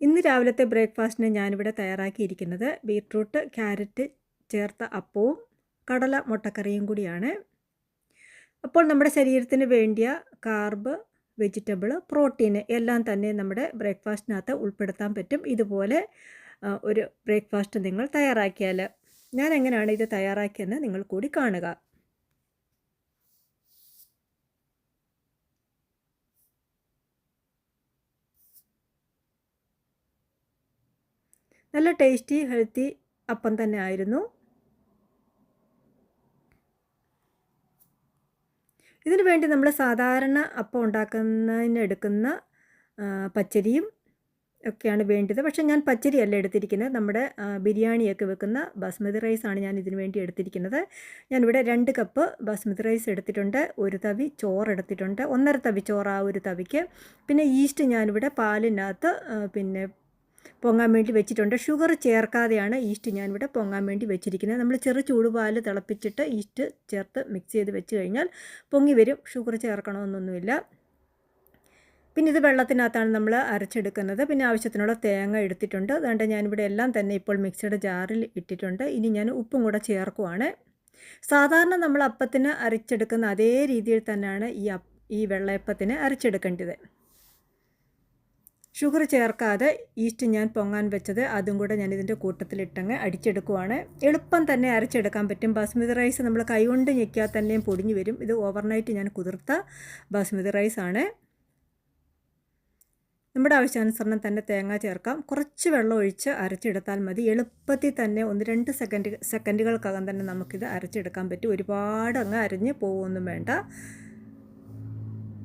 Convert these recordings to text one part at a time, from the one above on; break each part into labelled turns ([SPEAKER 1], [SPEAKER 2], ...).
[SPEAKER 1] ഇന്ന് രാവിലത്തെ ബ്രേക്ക്ഫാസ്റ്റിന് ഞാനിവിടെ തയ്യാറാക്കിയിരിക്കുന്നത് ബീട്രൂട്ട് ക്യാരറ്റ് ചേർത്ത അപ്പവും കടല മുട്ടക്കറിയും കൂടിയാണ്. അപ്പോൾ നമ്മുടെ ശരീരത്തിന് വേണ്ടിയ കാർബ് വെജിറ്റബിൾ പ്രോട്ടീന് എല്ലാം തന്നെ നമ്മുടെ ബ്രേക്ക്ഫാസ്റ്റിനകത്ത് ഉൾപ്പെടുത്താൻ പറ്റും. ഇതുപോലെ ഒരു ബ്രേക്ക്ഫാസ്റ്റ് നിങ്ങൾ തയ്യാറാക്കിയാൽ ഞാൻ എങ്ങനെയാണ് ഇത് തയ്യാറാക്കിയെന്ന് നിങ്ങൾ കൂടി കാണുക. നല്ല ടേസ്റ്റി ഹെൽത്തി അപ്പം തന്നെ ആയിരുന്നു. ഇതിനു വേണ്ടി നമ്മൾ സാധാരണ അപ്പം ഉണ്ടാക്കുന്നതിന് എടുക്കുന്ന പച്ചരിയും ഒക്കെയാണ് വേണ്ടത്. പക്ഷേ ഞാൻ പച്ചരിയല്ല എടുത്തിരിക്കുന്നത്. നമ്മുടെ ബിരിയാണിയൊക്കെ വെക്കുന്ന ബാസ്മതി റൈസാണ് ഞാൻ ഇതിനു വേണ്ടി എടുത്തിരിക്കുന്നത്. ഞാനിവിടെ രണ്ട് കപ്പ് ബസ്മതി റൈസ് എടുത്തിട്ടുണ്ട്. ഒരു തവി ചോറ് എടുത്തിട്ടുണ്ട്. ഒന്നര തവി ചോറ് ആ ഒരു തവിക്ക്. പിന്നെ ഈസ്റ്റ് ഞാനിവിടെ പാലിനകത്ത് പിന്നെ പൊങ്ങാൻ വേണ്ടി വെച്ചിട്ടുണ്ട്. ഷുഗർ ചേർക്കാതെയാണ് ഈസ്റ്റ് ഞാനിവിടെ പൊങ്ങാൻ വേണ്ടി വെച്ചിരിക്കുന്നത്. നമ്മൾ ചെറു ചൂടുപാൽ തിളപ്പിച്ചിട്ട് ഈസ്റ്റ് ചേർത്ത് മിക്സ് ചെയ്ത് വെച്ച് കഴിഞ്ഞാൽ പൊങ്ങി വരും. ഷുഗർ ചേർക്കണമെന്നൊന്നുമില്ല. പിന്നെ ഇത് വെള്ളത്തിനകത്താണ് നമ്മൾ അരച്ചെടുക്കുന്നത്. പിന്നെ ആവശ്യത്തിനുള്ള തേങ്ങ എടുത്തിട്ടുണ്ട്. അതുകൊണ്ട് ഞാനിവിടെ എല്ലാം തന്നെ ഇപ്പോൾ മിക്സിയുടെ ജാറിൽ ഇട്ടിട്ടുണ്ട്. ഇനി ഞാൻ ഉപ്പും കൂടെ ചേർക്കുവാണ്. സാധാരണ നമ്മൾ അപ്പത്തിന് അരച്ചെടുക്കുന്ന അതേ രീതിയിൽ തന്നെയാണ് ഈ ഈ വെള്ളയപ്പത്തിന് അരച്ചെടുക്കേണ്ടത്. ഷുഗർ ചേർക്കാതെ ഈസ്റ്റ് ഞാൻ പൊങ്ങാൻ വെച്ചത് അതും കൂടെ ഞാൻ ഇതിന്റെ കൂട്ടത്തിലിട്ടങ്ങ് അടിച്ചെടുക്കുവാണ്. എളുപ്പം തന്നെ അരച്ചെടുക്കാൻ പറ്റും. ബാസ്മതി റൈസ് നമ്മൾ കൈകൊണ്ട് ഞെക്കിയാൽ തന്നെയും പൊടിഞ്ഞു വരും. ഇത് ഓവർനൈറ്റ് ഞാൻ കുതിർത്ത ബാസ്മതി റൈസ് ആണ് നമ്മുടെ ആവശ്യാനുസരണം തന്നെ തേങ്ങ ചേർക്കാം. കുറച്ച് വെള്ളം ഒഴിച്ച് അരച്ചെടുത്താൽ മതി. എളുപ്പത്തിൽ തന്നെ ഒന്ന് രണ്ട് സെക്കൻഡ് സെക്കൻഡുകൾക്കകം തന്നെ നമുക്കിത് അരച്ചെടുക്കാൻ പറ്റും. ഒരുപാട് അങ്ങ് അരഞ്ഞ് പോകുമൊന്നും വേണ്ട.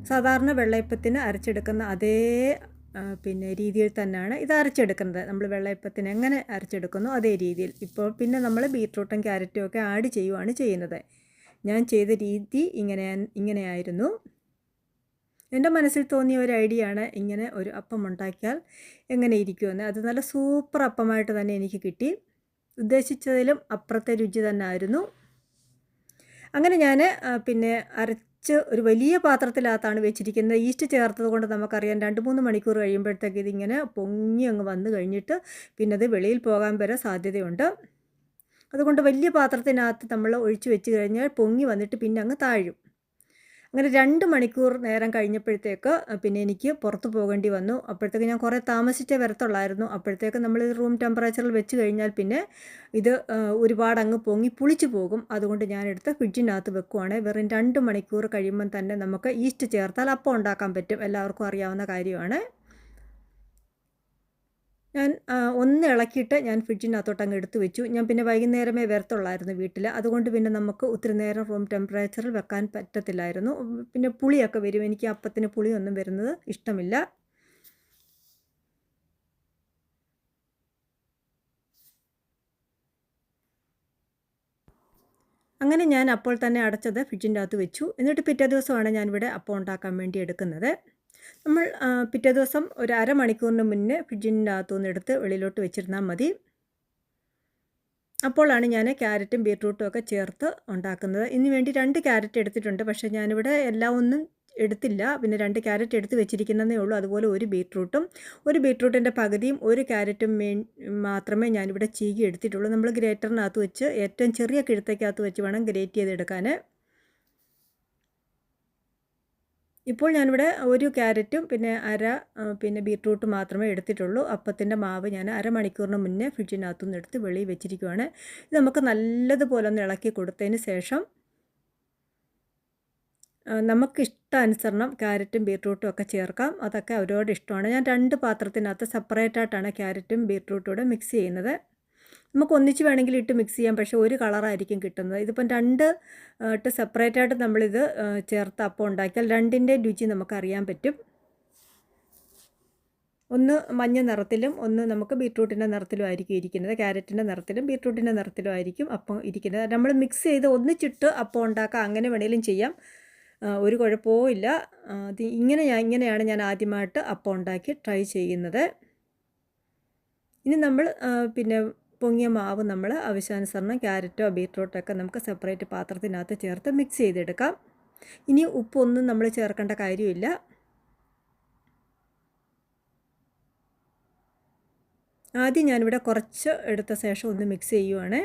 [SPEAKER 1] സാധാരണ വെള്ളയപ്പത്തിന് അരച്ചെടുക്കുന്ന അതേ പിന്നെ രീതിയിൽ തന്നെയാണ് ഇത് അരച്ചെടുക്കുന്നത്. നമ്മൾ വെള്ളയപ്പത്തിന് എങ്ങനെ അരച്ചെടുക്കുന്നു അതേ രീതിയിൽ. ഇപ്പോൾ പിന്നെ നമ്മൾ ബീട്രൂട്ടും ക്യാരറ്റും ഒക്കെ ആഡ് ചെയ്യുവാണ് ചെയ്യുന്നത്. ഞാൻ ചെയ്ത രീതി ഇങ്ങനെ ഇങ്ങനെയായിരുന്നു. എന്റെ മനസ്സിൽ തോന്നിയ ഒരു ഐഡിയ ആണ് ഇങ്ങനെ ഒരു അപ്പം ഉണ്ടാക്കിയാൽ എങ്ങനെ ഇരിക്കുമെന്ന്. അത് നല്ല സൂപ്പർ അപ്പമായിട്ട് തന്നെ എനിക്ക് കിട്ടി. ഉദ്ദേശിച്ചതിലും അപ്പുറത്തെ രുചി തന്നെ ആയിരുന്നു. അങ്ങനെ ഞാൻ പിന്നെ അര കുറച്ച് ഒരു വലിയ പാത്രത്തിനകത്താണ് വെച്ചിരിക്കുന്നത്. ഈസ്റ്റ് ചേർത്തത് കൊണ്ട് നമുക്കറിയാം രണ്ട് മൂന്ന് മണിക്കൂർ കഴിയുമ്പോഴത്തേക്ക് ഇതിങ്ങനെ പൊങ്ങി അങ്ങ് വന്നു കഴിഞ്ഞിട്ട് പിന്നെ അത് വെളിയിൽ പോകാൻ വരെ സാധ്യതയുണ്ട്. അതുകൊണ്ട് വലിയ പാത്രത്തിനകത്ത് നമ്മൾ ഒഴിച്ചു വെച്ച് കഴിഞ്ഞാൽ പൊങ്ങി വന്നിട്ട് പിന്നെ അങ്ങ് താഴും. അങ്ങനെ രണ്ട് മണിക്കൂർ നേരം കഴിഞ്ഞപ്പോഴത്തേക്ക് പിന്നെ എനിക്ക് പുറത്ത് പോകേണ്ടി വന്നു. അപ്പോഴത്തേക്ക് ഞാൻ കുറേ താമസിച്ചേ വരത്തുള്ളായിരുന്നു. അപ്പോഴത്തേക്ക് നമ്മൾ റൂം ടെമ്പറേച്ചറിൽ വെച്ച് കഴിഞ്ഞാൽ പിന്നെ ഇത് ഒരുപാട് അങ്ങ് പൊങ്ങി പുളിച്ചു പോകും. അതുകൊണ്ട് ഞാനെടുത്ത് ഫ്രിഡ്ജിനകത്ത് വെക്കുവാണ്. വെറും രണ്ട് മണിക്കൂർ കഴിയുമ്പം തന്നെ നമുക്ക് ഈസ്റ്റ് ചേർത്താൽ അപ്പം ഉണ്ടാക്കാൻ പറ്റും. എല്ലാവർക്കും അറിയാവുന്ന കാര്യമാണ്. ഞാൻ ഒന്ന് ഇളക്കിയിട്ട് ഞാൻ ഫ്രിഡ്ജിനകത്തോട്ട് അങ്ങ് എടുത്തു വെച്ചു. ഞാൻ പിന്നെ വൈകുന്നേരമേ വരത്തുള്ളായിരുന്നു വീട്ടിൽ അതുകൊണ്ട് പിന്നെ നമുക്ക് ഒത്തിരി നേരം റൂം ടെമ്പറേച്ചറിൽ വെക്കാൻ പറ്റത്തില്ലായിരുന്നു. പിന്നെ പുളിയൊക്കെ വരും. എനിക്ക് അപ്പത്തിന് പുളിയൊന്നും വരുന്നത് ഇഷ്ടമില്ല. അങ്ങനെ ഞാൻ അപ്പോൾ തന്നെ അടച്ചത് ഫ്രിഡ്ജിന്റെ അകത്ത് വെച്ചു. എന്നിട്ട് പിറ്റേ ദിവസമാണ് ഞാനിവിടെ അപ്പം ഉണ്ടാക്കാൻ വേണ്ടി എടുക്കുന്നത്. നമ്മൾ പിറ്റേ ദിവസം ഒരു അരമണിക്കൂറിന് മുന്നേ ഫ്രിഡ്ജിന്റെ അകത്തുനിന്ന് എടുത്ത് വെളിയിലോട്ട് വെച്ചിരുന്നാൽ മതി. അപ്പോഴാണ് ഞാൻ ക്യാരറ്റും ബീട്രൂട്ടും ഒക്കെ ചേർത്ത് ഉണ്ടാക്കുന്നത്. ഇതിന് വേണ്ടി രണ്ട് ക്യാരറ്റ് എടുത്തിട്ടുണ്ട്. പക്ഷേ ഞാനിവിടെ എല്ലാം ഒന്നും എടുത്തില്ല. പിന്നെ രണ്ട് ക്യാരറ്റ് എടുത്ത് വെച്ചിരിക്കുന്നതേ ഉള്ളൂ. അതുപോലെ ഒരു ബീട്രൂട്ടും ഒരു ബീട്രൂട്ടിന്റെ പകുതിയും ഒരു ക്യാരറ്റും മാത്രമേ ഞാനിവിടെ ചീകി എടുത്തിട്ടുള്ളൂ. നമ്മൾ ഗ്രേറ്ററിനകത്ത് വെച്ച് ഏറ്റവും ചെറിയ കിഴുത്തേക്കകത്ത് വെച്ച് വേണം ഗ്രേറ്റ് ചെയ്തെടുക്കാൻ. ഇപ്പോൾ ഞാനിവിടെ ഒരു ക്യാരറ്റും പിന്നെ അര പിന്നെ ബീട്രൂട്ട് മാത്രമേ എടുത്തിട്ടുള്ളൂ. അപ്പത്തിന്റെ മാവ് ഞാൻ അരമണിക്കൂറിന് മുന്നേ ഫ്രിഡ്ജിനകത്തുനിന്ന് എടുത്ത് വെളിയിൽ വെച്ചിരിക്കുവാണ്. ഇത് നമുക്ക് നല്ലതുപോലെ ഒന്ന് ഇളക്കി കൊടുത്തതിന് ശേഷം നമുക്ക് ഇഷ്ടാനുസരണം ക്യാരറ്റും ബീട്രൂട്ടും ഒക്കെ ചേർക്കാം. അതൊക്കെ അവരോട് ഇഷ്ടമാണ്. ഞാൻ രണ്ട് പാത്രത്തിനകത്ത് സെപ്പറേറ്റായിട്ടാണ് ക്യാരറ്റും ബീട്രൂട്ടും കൂടെ മിക്സ് ചെയ്യുന്നത്. നമുക്ക് ഒന്നിച്ച് വേണമെങ്കിൽ ഇട്ട് മിക്സ് ചെയ്യാം. പക്ഷേ ഒരു കളറായിരിക്കും കിട്ടുന്നത്. ഇതിപ്പം രണ്ട് ഇട്ട് സെപ്പറേറ്റ് ആയിട്ട് നമ്മളിത് ചേർത്ത് അപ്പം ഉണ്ടാക്കിയാൽ രണ്ടിന്റെ രുചി നമുക്കറിയാൻ പറ്റും. ഒന്ന് മഞ്ഞ നിറത്തിലും ഒന്ന് നമുക്ക് ബീട്രൂട്ടിന്റെ നിറത്തിലും ആയിരിക്കും ഇരിക്കുന്നത്. ക്യാരറ്റിന്റെ നിറത്തിലും ബീട്രൂട്ടിന്റെ നിറത്തിലും ആയിരിക്കും അപ്പം ഇരിക്കുന്നത്. നമ്മൾ മിക്സ് ചെയ്ത് ഒന്നിച്ചിട്ട് അപ്പം ഉണ്ടാക്കാം. അങ്ങനെ വേണേലും ചെയ്യാം. ഒരു കുഴപ്പവും ഇല്ല. അത് ഇങ്ങനെ ഞാൻ ഇങ്ങനെയാണ് ഞാൻ ആദ്യമായിട്ട് അപ്പം ഉണ്ടാക്കി ട്രൈ ചെയ്യുന്നത്. ഇനി നമ്മൾ പിന്നെ പൊങ്ങിയ മാവ് നമ്മൾ ആവശ്യാനുസരണം ക്യാരറ്റോ ബീട്രൂട്ടോ ഒക്കെ നമുക്ക് സെപ്പറേറ്റ് പാത്രത്തിനകത്ത് ചേർത്ത് മിക്സ് ചെയ്തെടുക്കാം. ഇനി ഉപ്പൊന്നും നമ്മൾ ചേർക്കേണ്ട കാര്യമില്ല. ആദ്യം ഞാനിവിടെ കുറച്ച് എടുത്ത ശേഷം ഒന്ന് മിക്സ് ചെയ്യുവാണ്.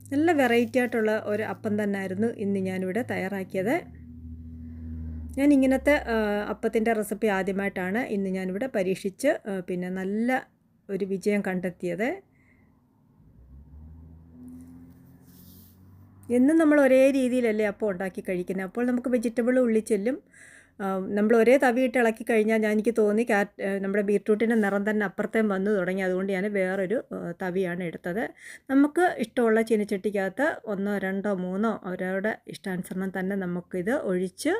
[SPEAKER 1] നല്ല വെറൈറ്റി ആയിട്ടുള്ള ഒരു അപ്പം തന്നെയായിരുന്നു ഇന്ന് ഞാനിവിടെ തയ്യാറാക്കിയത്. ഞാൻ ഇങ്ങനത്തെ അപ്പത്തിന്റെ റെസിപ്പി ആദ്യമായിട്ടാണ് ഇന്ന് ഞാനിവിടെ പരീക്ഷിച്ച് പിന്നെ നല്ല ഒരു വിജയം കണ്ടെത്തിയത്. എന്നും നമ്മൾ ഒരേ രീതിയിലല്ലേ അപ്പം ഉണ്ടാക്കി കഴിക്കുന്നത് അപ്പോൾ നമുക്ക് വെജിറ്റബിൾ ഉള്ളിച്ചെല്ലും നമ്മൾ ഒരേ തവിയിട്ട് ഇളക്കി കഴിഞ്ഞാൽ ഞാൻ എനിക്ക് തോന്നി കാറ്റ് നമ്മുടെ ബീട്രൂട്ടിന്റെ നിറം തന്നെ അപ്പുറത്തേം വന്നു തുടങ്ങി. അതുകൊണ്ട് ഞാൻ വേറൊരു തവിയാണ് എടുത്തത്. നമുക്ക് ഇഷ്ടമുള്ള ചീനച്ചട്ടിക്കകത്ത് ഒന്നോ രണ്ടോ മൂന്നോ അവരവരുടെ ഇഷ്ടാനുസരണം തന്നെ നമുക്കിത് ഒഴിച്ച്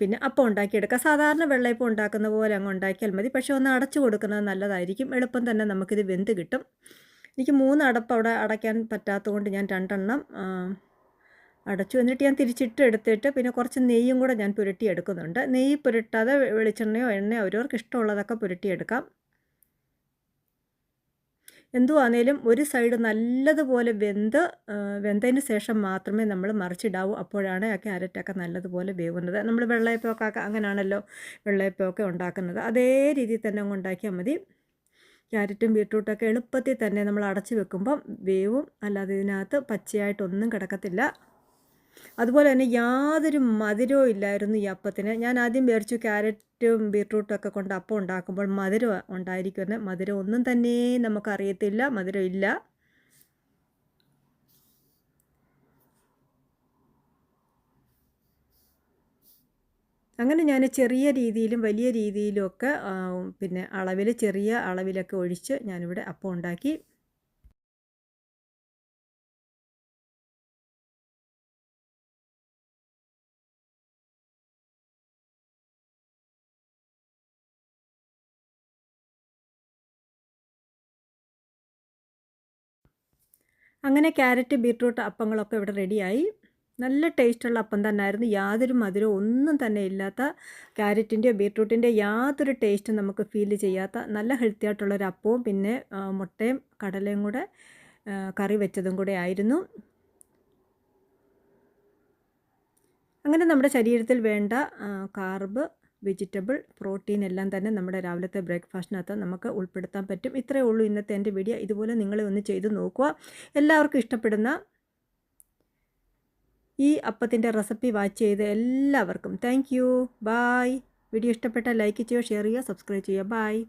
[SPEAKER 1] പിന്നെ അപ്പം ഉണ്ടാക്കിയെടുക്കാം. സാധാരണ വെള്ളയപ്പം ഉണ്ടാക്കുന്ന പോലെ അങ്ങ് ഉണ്ടാക്കിയാൽ മതി. പക്ഷേ ഒന്ന് അടച്ചു കൊടുക്കുന്നത് നല്ലതായിരിക്കും. എളുപ്പം തന്നെ നമുക്കിത് വെന്ത് കിട്ടും. എനിക്ക് മൂന്ന് അടപ്പ് അവിടെ അടയ്ക്കാൻ പറ്റാത്തതുകൊണ്ട് ഞാൻ രണ്ടെണ്ണം അടച്ചു. എന്നിട്ട് ഞാൻ തിരിച്ചിട്ട് എടുത്തിട്ട് പിന്നെ കുറച്ച് നെയ്യും കൂടെ ഞാൻ പുരട്ടി എടുക്കുന്നുണ്ട് നെയ്യ് പുരട്ടാതെ വെളിച്ചെണ്ണയോ എണ്ണയോ അവരവർക്ക് ഇഷ്ടമുള്ളതൊക്കെ പുരട്ടിയെടുക്കാം. എന്തുവാണേലും ഒരു സൈഡ് നല്ലതുപോലെ വെന്ത് വെന്തതിന് ശേഷം മാത്രമേ നമ്മൾ മറിച്ചിടാവൂ. അപ്പോഴാണ് ആ ക്യാരറ്റൊക്കെ നല്ലതുപോലെ വേവുന്നത്. നമ്മൾ വെള്ളയപ്പമൊക്കെ അങ്ങനെയാണല്ലോ വെള്ളയപ്പമൊക്കെ ഉണ്ടാക്കുന്നത്. അതേ രീതിയിൽ തന്നെ അങ്ങ് ഉണ്ടാക്കിയാൽ മതി. ക്യാരറ്റും ബീട്രൂട്ടൊക്കെ എളുപ്പത്തിൽ തന്നെ നമ്മൾ അടച്ചു വെക്കുമ്പം വേവും. അല്ലാതെ ഇതിനകത്ത് പച്ചയായിട്ടൊന്നും കിടക്കത്തില്ല. അതുപോലെ തന്നെ യാതൊരു മധുരവും ഇല്ലായിരുന്നു ഈ അപ്പത്തിന്. ഞാൻ ആദ്യം വിചാരിച്ചു ക്യാരറ്റും ബീട്രൂട്ടും ഒക്കെ കൊണ്ട് അപ്പം ഉണ്ടാക്കുമ്പോൾ മധുരം ഉണ്ടായിരിക്കുമെന്ന്. മധുരം ഒന്നും തന്നെ നമുക്കറിയത്തില്ല. മധുരം ഇല്ല. അങ്ങനെ ഞാൻ ചെറിയ രീതിയിലും വലിയ രീതിയിലും ഒക്കെ പിന്നെ അളവിൽ ചെറിയ അളവിലൊക്കെ ഒഴിച്ച് ഞാനിവിടെ അപ്പം ഉണ്ടാക്കി. അങ്ങനെ ക്യാരറ്റ് ബീട്രൂട്ട് അപ്പങ്ങളൊക്കെ ഇവിടെ റെഡിയായി. നല്ല ടേസ്റ്റുള്ള അപ്പം തന്നെയായിരുന്നു യാതൊരു മധുരവും ഒന്നും തന്നെ ഇല്ലാത്ത ക്യാരറ്റിന്റെയോ ബീട്രൂട്ടിന്റെയോ യാതൊരു ടേസ്റ്റും നമുക്ക് ഫീൽ ചെയ്യാത്ത നല്ല ഹെൽത്തി ആയിട്ടുള്ളൊരു അപ്പവും പിന്നെ മുട്ടയും കടലയും കൂടെ കറി വെച്ചതും കൂടെ ആയിരുന്നു. അങ്ങനെ നമ്മുടെ ശരീരത്തിൽ വേണ്ട കാർബ് വെജിറ്റബിൾ പ്രോട്ടീൻ എല്ലാം തന്നെ നമ്മുടെ രാവിലത്തെ ബ്രേക്ക്ഫാസ്റ്റിനകത്ത് നമുക്ക് ഉൾപ്പെടുത്താൻ പറ്റും. ഇത്രയേ ഉള്ളൂ ഇന്നത്തെ എന്റെ വീഡിയോ. ഇതുപോലെ നിങ്ങൾ ഒന്ന് ചെയ്ത് നോക്കുക. എല്ലാവർക്കും ഇഷ്ടപ്പെടുന്ന ഈ അപ്പത്തിന്റെ റെസിപ്പി വാച്ച് ചെയ്ത് എല്ലാവർക്കും. Thank you. വീഡിയോ ഇഷ്ടപ്പെട്ടാൽ ലൈക്ക് ചെയ്യുക ഷെയർ ചെയ്യുക സബ്സ്ക്രൈബ് ചെയ്യുക. ബായ്.